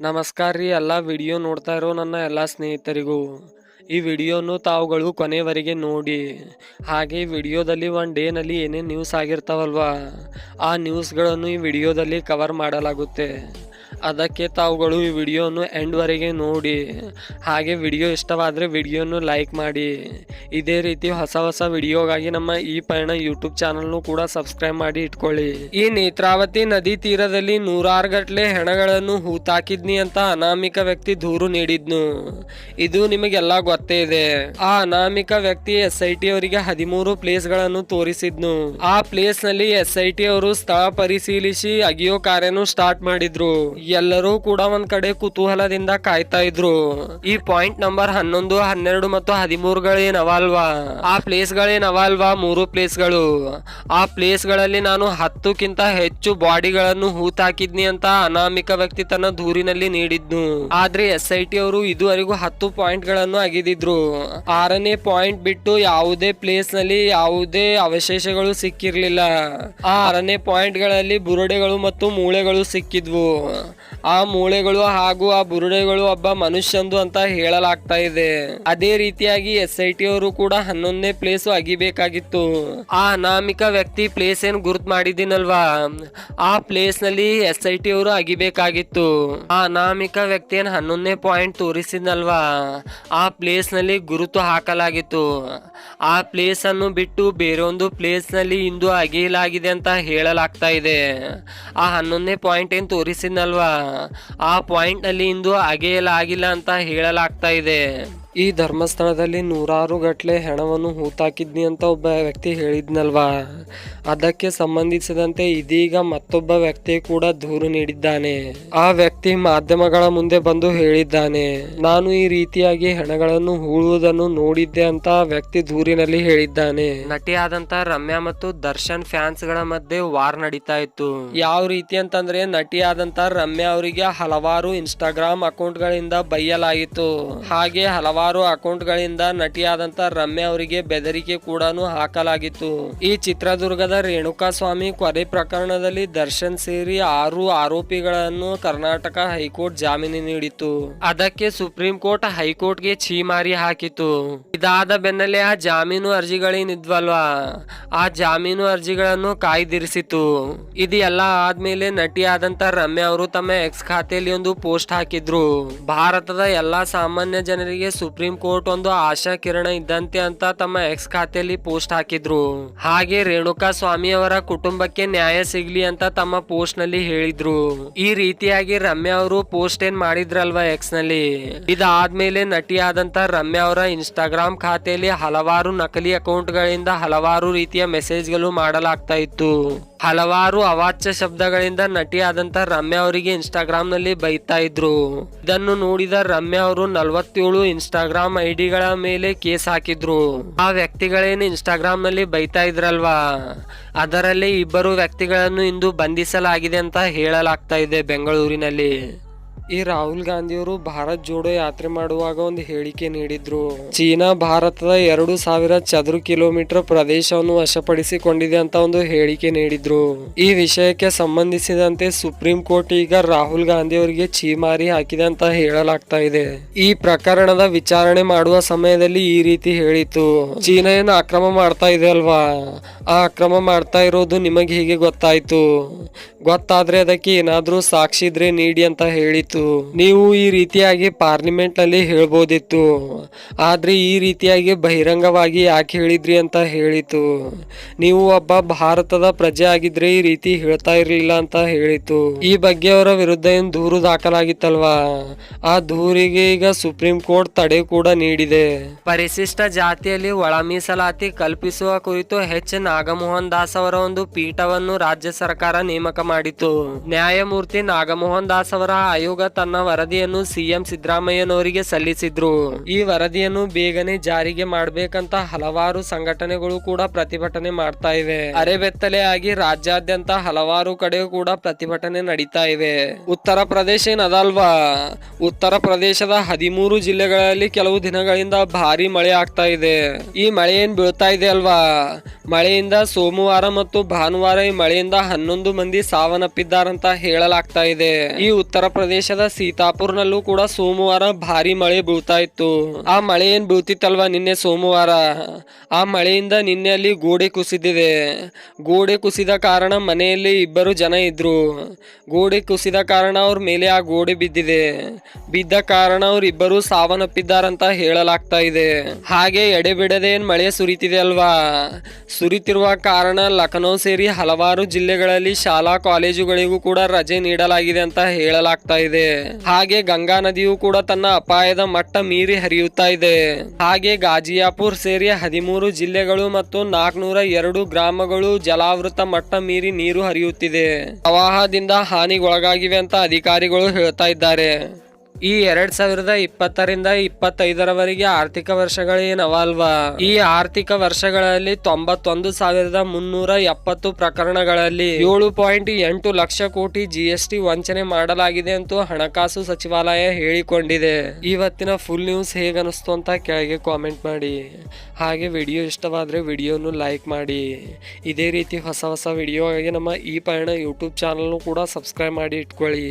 ನಮಸ್ಕಾರ ರೀ, ಎಲ್ಲ ವಿಡಿಯೋ ನೋಡ್ತಾ ಇರೋ ನನ್ನ ಎಲ್ಲ ಸ್ನೇಹಿತರಿಗೂ. ಈ ವಿಡಿಯೋನು ತಾವುಗಳು ಕೊನೆವರೆಗೆ ನೋಡಿ. ಹಾಗೆ ಈ ವಿಡಿಯೋದಲ್ಲಿ ಒನ್ ಡೇನಲ್ಲಿ ಏನೇನು ನ್ಯೂಸ್ ಆಗಿರ್ತಾವಲ್ವಾ, ಆ ನ್ಯೂಸ್ಗಳನ್ನು ಈ ವಿಡಿಯೋದಲ್ಲಿ ಕವರ್ ಮಾಡಲಾಗುತ್ತೆ. ಅದಕ್ಕೆ ತಾವುಗಳು ಈ ವಿಡಿಯೋನು ಎಂಡ್ವರೆಗೆ ನೋಡಿ. ಹಾಗೆ ವಿಡಿಯೋ ಇಷ್ಟವಾದರೆ ವಿಡಿಯೋನು ಲೈಕ್ ಮಾಡಿ. ಇದೇ ರೀತಿ ಹೊಸ ಹೊಸ ವಿಡಿಯೋಗಾಗಿ ನಮ್ಮ ಈ ಪಯಣ ಯೂಟ್ಯೂಬ್ ಚಾನಲ್ನು ಕೂಡ ಸಬ್ಸ್ಕ್ರೈಬ್ ಮಾಡಿ ಇಟ್ಕೊಳ್ಳಿ. ಈ ನೇತ್ರಾವತಿ ನದಿ ತೀರದಲ್ಲಿ ನೂರಾರು ಗಟ್ಟಲೆ ಹೆಣಗಳನ್ನು ಹೂತಾಕಿದ್ನಿ ಅಂತ ಅನಾಮಿಕ ವ್ಯಕ್ತಿ ದೂರು ನೀಡಿದ್ನು. ಇದು ನಿಮಗೆಲ್ಲ ಗೊತ್ತೇ ಇದೆ. ಆ ಅನಾಮಿಕ ವ್ಯಕ್ತಿ ಎಸ್ ಐ ಟಿ ಅವರಿಗೆ ಹದಿಮೂರು ಪ್ಲೇಸ್ಗಳನ್ನು ತೋರಿಸಿದ್ನು. ಆ ಪ್ಲೇಸ್ನಲ್ಲಿ ಎಸ್ ಐ ಟಿ ಅವರು ಸ್ಥಳ ಪರಿಶೀಲಿಸಿ ಅಗಿಯೋ ಕಾರ್ಯನು ಸ್ಟಾರ್ಟ್ ಮಾಡಿದ್ರು. ಎಲ್ಲರೂ ಕೂಡ ಒಂದ್ ಕಡೆ ಕುತೂಹಲದಿಂದ ಕಾಯ್ತಾ ಇದ್ರು. ಈ ಪಾಯಿಂಟ್ ನಂಬರ್ ಹನ್ನೊಂದು, ಹನ್ನೆರಡು ಮತ್ತು ಹದಿಮೂರುಗಳೇನವ ಅಲ್ವಾ ಆ ಪ್ಲೇಸ್ ಗಳೇನವ ಅಲ್ವಾ ಮೂರು ಪ್ಲೇಸ್ಗಳು ಆ ಪ್ಲೇಸ್ಗಳಲ್ಲಿ ನಾನು ಹತ್ತಕ್ಕಿಂತ ಹೆಚ್ಚು ಬಾಡಿಗಳನ್ನು ಹೂತಾಕಿದ್ನಿ ಅಂತ ಅನಾಮಿಕ ವ್ಯಕ್ತಿ ತನ್ನ ದೂರಿನಲ್ಲಿ ನೀಡಿದ್ನು. ಆದ್ರೆ ಎಸ್ ಐ ಟಿ ಅವರು ಇದುವರೆಗೂ ಹತ್ತು ಪಾಯಿಂಟ್ಗಳನ್ನು ಅಗಿದಿದ್ರು. ಆರನೇ ಪಾಯಿಂಟ್ ಬಿಟ್ಟು ಯಾವುದೇ ಪ್ಲೇಸ್ನಲ್ಲಿ ಯಾವುದೇ ಅವಶೇಷಗಳು ಸಿಕ್ಕಿರ್ಲಿಲ್ಲ. ಆ ಆರನೇ ಪಾಯಿಂಟ್ಗಳಲ್ಲಿ ಬುರುಡೆಗಳು ಮತ್ತು ಮೂಳೆಗಳು ಸಿಕ್ಕಿದ್ವು. ಆ ಮೂಳೆಗಳು ಹಾಗೂ ಆ ಬುರುಡೆಗಳು ಒಬ್ಬ ಮನುಷ್ಯಂದು ಅಂತ ಹೇಳಲಾಗ್ತಾ ಇದೆ. ಅದೇ ರೀತಿಯಾಗಿ ಎಸ್ ಐ ಟಿ ಅವರು ಕೂಡ ಹನ್ನೊಂದನೇ ಪ್ಲೇಸ್ ಅಗಿಬೇಕಾಗಿತ್ತು. ಆ ಅನಾಮಿಕ ವ್ಯಕ್ತಿ ಪ್ಲೇಸ್ ಏನ್ ಗುರುತ್ ಮಾಡಿದ್ದೀನಲ್ವಾ? ಆ ಪ್ಲೇಸ್ನಲ್ಲಿ ಎಸ್ ಐ ಟಿ ಅವರು ಅಗಿಬೇಕಾಗಿತ್ತು. ಆ ಅನಾಮಿಕ ವ್ಯಕ್ತಿ ಏನ್ ಹನ್ನೊಂದನೇ ಪಾಯಿಂಟ್ ತೋರಿಸಿದ್ನಲ್ವಾ? ಆ ಪ್ಲೇಸ್ನಲ್ಲಿ ಗುರುತು ಹಾಕಲಾಗಿತ್ತು. ಆ ಪ್ಲೇಸ್ ಅನ್ನು ಬಿಟ್ಟು ಬೇರೊಂದು ಪ್ಲೇಸ್ನಲ್ಲಿ ಇಂದು ಅಗೆಯಲಾಗಿದೆ ಅಂತ ಹೇಳಲಾಗ್ತಾ ಇದೆ. ಆ ಹನ್ನೊಂದನೇ ಪಾಯಿಂಟ್ ಏನ್ ತೋರಿಸಿದ್ನಲ್ವಾ? ಆ ಪಾಯಿಂಟ್ನಲ್ಲಿ ಇಂದು ಅಗೆಯಲಾಗಿಲ್ಲ ಅಂತ ಹೇಳಲಾಗ್ತಾ ಇದೆ. ಈ ಧರ್ಮಸ್ಥಳದಲ್ಲಿ ನೂರಾರು ಗಟ್ಲೆ ಹೆಣವನ್ನು ಹೂತಾಕಿದ್ನಿ ಅಂತ ಒಬ್ಬ ವ್ಯಕ್ತಿ ಹೇಳಿದ್ನಲ್ವಾ? ಅದಕ್ಕೆ ಸಂಬಂಧಿಸಿದಂತೆ ಇದೀಗ ಮತ್ತೊಬ್ಬ ವ್ಯಕ್ತಿ ಕೂಡ ದೂರು ನೀಡಿದ್ದಾನೆ. ಆ ವ್ಯಕ್ತಿ ಮಾಧ್ಯಮಗಳ ಮುಂದೆ ಬಂದು ಹೇಳಿದ್ದಾನೆ, ನಾನು ಈ ರೀತಿಯಾಗಿ ಹೆಣಗಳನ್ನು ಹೂಳುವುದನ್ನು ನೋಡಿದ್ದೆ ಅಂತ ವ್ಯಕ್ತಿ ದೂರಿನಲ್ಲಿ ಹೇಳಿದ್ದಾನೆ. ನಟಿಯಾದಂತ ರಮ್ಯಾ ಮತ್ತು ದರ್ಶನ್ ಫ್ಯಾನ್ಸ್ಗಳ ಮಧ್ಯೆ ವಾರ್ ನಡೀತಾ ಇತ್ತು. ಯಾವ ರೀತಿ ಅಂತಂದ್ರೆ ನಟಿಯಾದಂತ ರಮ್ಯಾ ಅವರಿಗೆ ಹಲವಾರು ಇನ್ಸ್ಟಾಗ್ರಾಮ್ ಅಕೌಂಟ್ ಗಳಿಂದ ಬೈಯಲಾಯಿತು. ಹಾಗೆ ಹಲವಾರು ಅಕೌಂಟ್ ಗಳಿಂದ ನಟಿಯಾದಂತ ರಮ್ಯಾ ಅವರಿಗೆ ಬೆದರಿಕೆ ಕೂಡ ಹಾಕಲಾಗಿತ್ತು. ಈ ಚಿತ್ರದುರ್ಗದ ರೇಣುಕಾ ಸ್ವಾಮಿ ಕೊಲೆ ಪ್ರಕರಣದಲ್ಲಿ ದರ್ಶನ್ ಸೇರಿ ಆರು ಆರೋಪಿಗಳನ್ನು ಕರ್ನಾಟಕ ಹೈಕೋರ್ಟ್ ಜಾಮೀನು ನೀಡಿತ್ತು. ಅದಕ್ಕೆ ಸುಪ್ರೀಂ ಕೋರ್ಟ್ ಹೈಕೋರ್ಟ್ಗೆ ಛೀಮಾರಿ ಹಾಕಿತು ಇದಾದ ಬೆನ್ನಲ್ಲೇ ಆ ಜಾಮೀನು ಅರ್ಜಿಗಳೇನಿದ್ವಲ್ವಾ? ಆ ಜಾಮೀನು ಅರ್ಜಿಗಳನ್ನು ಕಾಯ್ದಿರಿಸಿತು ಇದು ಎಲ್ಲ ಆದ್ಮೇಲೆ ನಟಿಯಾದಂತ ರಮ್ಯಾ ಅವರು ತಮ್ಮ ಎಕ್ಸ್ ಖಾತೆಯಲ್ಲಿ ಒಂದು ಪೋಸ್ಟ್ ಹಾಕಿದ್ರು. ಭಾರತದ ಎಲ್ಲಾ ಸಾಮಾನ್ಯ ಜನರಿಗೆ ಸುಪ್ರೀಂ ಕೋರ್ಟ್ ಒಂದು ಆಶಾ ಕಿರಣ ಇದ್ದಂತೆ ಅಂತ ತಮ್ಮ ಎಕ್ಸ್ ಖಾತೆಯಲ್ಲಿ ಪೋಸ್ಟ್ ಹಾಕಿದ್ರು. ಹಾಗೆ ರೇಣುಕಾ ಸ್ವಾಮಿ ಅವರ ಕುಟುಂಬಕ್ಕೆ ನ್ಯಾಯ ಸಿಗ್ಲಿ ಅಂತ ತಮ್ಮ ಪೋಸ್ಟ್ನಲ್ಲಿ ಹೇಳಿದ್ರು. ಈ ರೀತಿಯಾಗಿ ರಮ್ಯಾ ಅವರು ಪೋಸ್ಟ್ ಏನ್ ಮಾಡಿದ್ರಲ್ವಾ ಎಕ್ಸ್ನಲ್ಲಿ ಇದಾದ್ಮೇಲೆ ನಟಿಯಾದಂತ ರಮ್ಯಾ ಅವರ ಇನ್ಸ್ಟಾಗ್ರಾಮ್ ಖಾತೆಯಲ್ಲಿ ಹಲವಾರು ನಕಲಿ ಅಕೌಂಟ್ ಗಳಿಂದ ಹಲವಾರು ರೀತಿಯ ಮೆಸೇಜ್ಗಳು ಮಾಡಲಾಗ್ತಾ ಇತ್ತು. ಹಲವಾರು ಅವಾಚ್ಯ ಶಬ್ದಗಳಿಂದ ನಟಿಯಾದಂತ ರಮ್ಯಾ ಅವರಿಗೆ ಇನ್ಸ್ಟಾಗ್ರಾಮ್ನಲ್ಲಿ ಬೈತಾ ಇದ್ರು. ಇದನ್ನು ನೋಡಿದ ರಮ್ಯಾ ಅವರು ನಲವತ್ತೇಳು ಇನ್ಸ್ಟಾಗ್ರಾಮ್ ಐಡಿಗಳ ಮೇಲೆ ಕೇಸ್ ಹಾಕಿದ್ರು. ಆ ವ್ಯಕ್ತಿಗಳೇನು ಇನ್ಸ್ಟಾಗ್ರಾಮ್ನಲ್ಲಿ ಬೈತಾ ಇದ್ರಲ್ವಾ? ಅದರಲ್ಲಿ ಇಬ್ಬರು ವ್ಯಕ್ತಿಗಳನ್ನು ಇಂದು ಬಂಧಿಸಲಾಗಿದೆ ಅಂತ ಹೇಳಲಾಗ್ತಾ ಇದೆ ಬೆಂಗಳೂರಿನಲ್ಲಿ. ಈ ರಾಹುಲ್ ಗಾಂಧಿಯವರು ಭಾರತ್ ಜೋಡೋ ಯಾತ್ರೆ ಮಾಡುವಾಗ ಒಂದು ಹೇಳಿಕೆ ನೀಡಿದ್ರು. ಚೀನಾ ಭಾರತದ ಎರಡು ಸಾವಿರ ಚದುರು ಕಿಲೋಮೀಟರ್ ಪ್ರದೇಶವನ್ನು ವಶಪಡಿಸಿಕೊಂಡಿದೆ ಅಂತ ಒಂದು ಹೇಳಿಕೆ ನೀಡಿದ್ರು. ಈ ವಿಷಯಕ್ಕೆ ಸಂಬಂಧಿಸಿದಂತೆ ಸುಪ್ರೀಂ ಕೋರ್ಟ್ ಈಗ ರಾಹುಲ್ ಗಾಂಧಿ ಅವರಿಗೆ ಚೀಮಾರಿ ಹಾಕಿದೆ ಅಂತ ಹೇಳಲಾಗ್ತಾ ಇದೆ. ಈ ಪ್ರಕರಣದ ವಿಚಾರಣೆ ಮಾಡುವ ಸಮಯದಲ್ಲಿ ಈ ರೀತಿ ಹೇಳಿತು ಚೀನಾ ಏನು ಅಕ್ರಮ ಮಾಡ್ತಾ ಇದೆ ಅಲ್ವಾ? ಆ ಅಕ್ರಮ ಮಾಡ್ತಾ ಇರೋದು ನಿಮಗೆ ಹೀಗೆ ಗೊತ್ತಾಯ್ತು? ಗೊತ್ತಾದ್ರೆ ಅದಕ್ಕೆ ಏನಾದ್ರೂ ಸಾಕ್ಷಿ ಇದ್ರೆ ನೀಡಿ ಅಂತ ಹೇಳಿತು ನೀವು ಈ ರೀತಿಯಾಗಿ ಪಾರ್ಲಿಮೆಂಟ್ನಲ್ಲಿ ಹೇಳ್ಬೋದಿತ್ತು. ಆದ್ರೆ ಈ ರೀತಿಯಾಗಿ ಬಹಿರಂಗವಾಗಿ ಯಾಕೆ ಹೇಳಿದ್ರಿ ಅಂತ ಹೇಳಿತು. ನೀವು ಒಬ್ಬ ಭಾರತದ ಪ್ರಜೆ ಆಗಿದ್ರೆ ಈ ರೀತಿ ಹೇಳ್ತಾ ಇರ್ಲಿಲ್ಲ ಅಂತ ಹೇಳಿತು. ಈ ಬಗ್ಗೆ ಅವರ ವಿರುದ್ಧ ಏನ್ ದೂರು ದಾಖಲಾಗಿತ್ತಲ್ವಾ? ಆ ದೂರಿಗೆ ಈಗ ಸುಪ್ರೀಂ ಕೋರ್ಟ್ ತಡೆ ಕೂಡ ನೀಡಿದೆ. ಪರಿಶಿಷ್ಟ ಜಾತಿಯಲ್ಲಿ ಒಳ ಮೀಸಲಾತಿ ಕಲ್ಪಿಸುವ ಕುರಿತು ಎಚ್. ನಾಗಮೋಹನ್ ದಾಸ್ ಅವರ ಒಂದು ಪೀಠವನ್ನು ರಾಜ್ಯ ಸರ್ಕಾರ ನೇಮಕ ಮಾಡಿತು ನ್ಯಾಯಮೂರ್ತಿ ನಾಗಮೋಹನ್ ದಾಸ್ ಅವರ ಆಯೋಗ ತನ್ನ ವರದಿಯನ್ನು ಸಿಎಂ ಸಿದ್ದರಾಮಯ್ಯನವರಿಗೆ ಸಲ್ಲಿಸಿದ್ರು. ಈ ವರದಿಯನ್ನು ಬೇಗನೆ ಜಾರಿಗೆ ಮಾಡಬೇಕಂತ ಹಲವಾರು ಸಂಘಟನೆಗಳು ಕೂಡ ಪ್ರತಿಭಟನೆ ಮಾಡ್ತಾ ಇವೆ. ಅರೆಬೆತ್ತಲೆ ಆಗಿ ರಾಜ್ಯಾದ್ಯಂತ ಹಲವಾರು ಕಡೆ ಕೂಡ ಪ್ರತಿಭಟನೆ ನಡೀತಾ ಇವೆ. ಉತ್ತರ ಪ್ರದೇಶ ಏನದಲ್ವಾ ಉತ್ತರ ಪ್ರದೇಶದ ಹದಿಮೂರು ಜಿಲ್ಲೆಗಳಲ್ಲಿ ಕೆಲವು ದಿನಗಳಿಂದ ಭಾರಿ ಮಳೆ ಆಗ್ತಾ ಇದೆ. ಈ ಮಳೆ ಏನ್ ಬೀಳ್ತಾ ಇದೆ ಅಲ್ವಾ? ಮಳೆಯಿಂದ ಸೋಮವಾರ ಮತ್ತು ಭಾನುವಾರ ಈ ಮಳೆಯಿಂದ ಹನ್ನೊಂದು ಮಂದಿ ಸಾವನ್ನಪ್ಪಿದ್ದಾರಂತ ಹೇಳಲಾಗ್ತಾ ಇದೆ. ಈ ಉತ್ತರ ಪ್ರದೇಶದ ಸೀತಾಪುರ್ನಲ್ಲೂ ಕೂಡ ಸೋಮವಾರ ಭಾರಿ ಮಳೆ ಬೀಳ್ತಾ ಇತ್ತು. ಆ ಮಳೆ ಏನ್ ಬೀಳ್ತಿತ್ತಲ್ವಾ ನಿನ್ನೆ ಸೋಮವಾರ? ಆ ಮಳೆಯಿಂದ ನಿನ್ನೆ ಅಲ್ಲಿ ಗೋಡೆ ಕುಸಿದಿದೆ. ಗೋಡೆ ಕುಸಿದ ಕಾರಣ ಮನೆಯಲ್ಲಿ ಇಬ್ಬರು ಜನ ಇದ್ರು. ಗೋಡೆ ಕುಸಿದ ಕಾರಣ ಅವ್ರ ಮೇಲೆ ಆ ಗೋಡೆ ಬಿದ್ದಿದೆ. ಬಿದ್ದ ಕಾರಣ ಅವ್ರಿಬ್ಬರು ಸಾವನ್ನಪ್ಪಿದ್ದಾರಂತ ಹೇಳಲಾಗ್ತಾ ಇದೆ. ಹಾಗೆ ಎಡೆಬಿಡದೆ ಏನ್ ಮಳೆ ಸುರಿತಿದೆ ಅಲ್ವಾ? ಸುರಿತಿರುವ ಕಾರಣ ಲಖನೌ ಸೇರಿ ಹಲವಾರು ಜಿಲ್ಲೆಗಳಲ್ಲಿ ಶಾಲಾ ಕಾಲೇಜುಗಳಿಗೂ ಕೂಡ ರಜೆ ನೀಡಲಾಗಿದೆ ಅಂತ ಹೇಳಲಾಗ್ತಾ ಇದೆ. ಹಾಗೆ ಗಂಗಾ ನದಿಯು ಕೂಡ ತನ್ನ ಅಪಾಯದ ಮಟ್ಟ ಮೀರಿ ಹರಿಯುತ್ತಾ ಇದೆ. ಹಾಗೆ ಗಾಜಿಯಾಪುರ್ ಸೇರಿ ಹದಿಮೂರು ಜಿಲ್ಲೆಗಳು ಮತ್ತು ನಾಲ್ಕನೂರ ಎರಡು ಗ್ರಾಮಗಳು ಜಲಾವೃತ ಮಟ್ಟ ಮೀರಿ ನೀರು ಹರಿಯುತ್ತಿದೆ. ಪ್ರವಾಹದಿಂದ ಹಾನಿಗೊಳಗಾಗಿವೆ ಅಂತ ಅಧಿಕಾರಿಗಳು ಹೇಳ್ತಾ ಇದ್ದಾರೆ. ಈ ಎರಡ್ ಸಾವಿರದ ಇಪ್ಪತ್ತರಿಂದ ಇಪ್ಪತ್ತೈದರವರೆಗೆ ಆರ್ಥಿಕ ವರ್ಷಗಳೇನವ ಅಲ್ವಾ ಈ ಆರ್ಥಿಕ ವರ್ಷಗಳಲ್ಲಿ ತೊಂಬತ್ತೊಂದು ಸಾವಿರದ ಮುನ್ನೂರ ಎಪ್ಪತ್ತು ಪ್ರಕರಣಗಳಲ್ಲಿ ಏಳು ಪಾಯಿಂಟ್ ಎಂಟು ಲಕ್ಷ ಕೋಟಿ ಜಿಎಸ್ಟಿ ವಂಚನೆ ಮಾಡಲಾಗಿದೆ ಅಂತ ಹಣಕಾಸು ಸಚಿವಾಲಯ ಹೇಳಿಕೊಂಡಿದೆ. ಇವತ್ತಿನ ಫುಲ್ ನ್ಯೂಸ್ ಹೇಗೆ ಅನಿಸ್ತು ಅಂತ ಕೆಳಗೆ ಕಾಮೆಂಟ್ ಮಾಡಿ. ಹಾಗೆ ವಿಡಿಯೋ ಇಷ್ಟವಾದರೆ ವಿಡಿಯೋನು ಲೈಕ್ ಮಾಡಿ. ಇದೇ ರೀತಿ ಹೊಸ ಹೊಸ ವಿಡಿಯೋಗಾಗಿ ನಮ್ಮ ಈ ಪಯಣ ಯೂಟ್ಯೂಬ್ ಚಾನಲ್ನು ಕೂಡ ಸಬ್ಸ್ಕ್ರೈಬ್ ಮಾಡಿ ಇಟ್ಕೊಳ್ಳಿ.